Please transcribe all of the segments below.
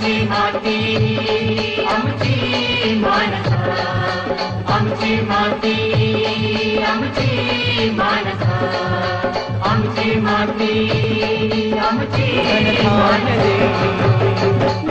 आमची माती आमची माणसं आमची माती आमची माणसं आमची माती आमची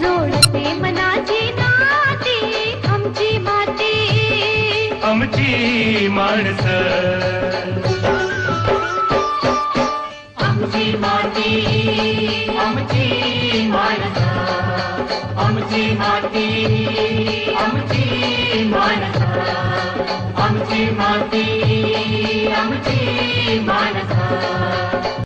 जोडते मनाची नाती आमची माती. आमची माणस. आमची माती आमची माणसं. आमची माती आमची मानसा आमची माती आमची मानसा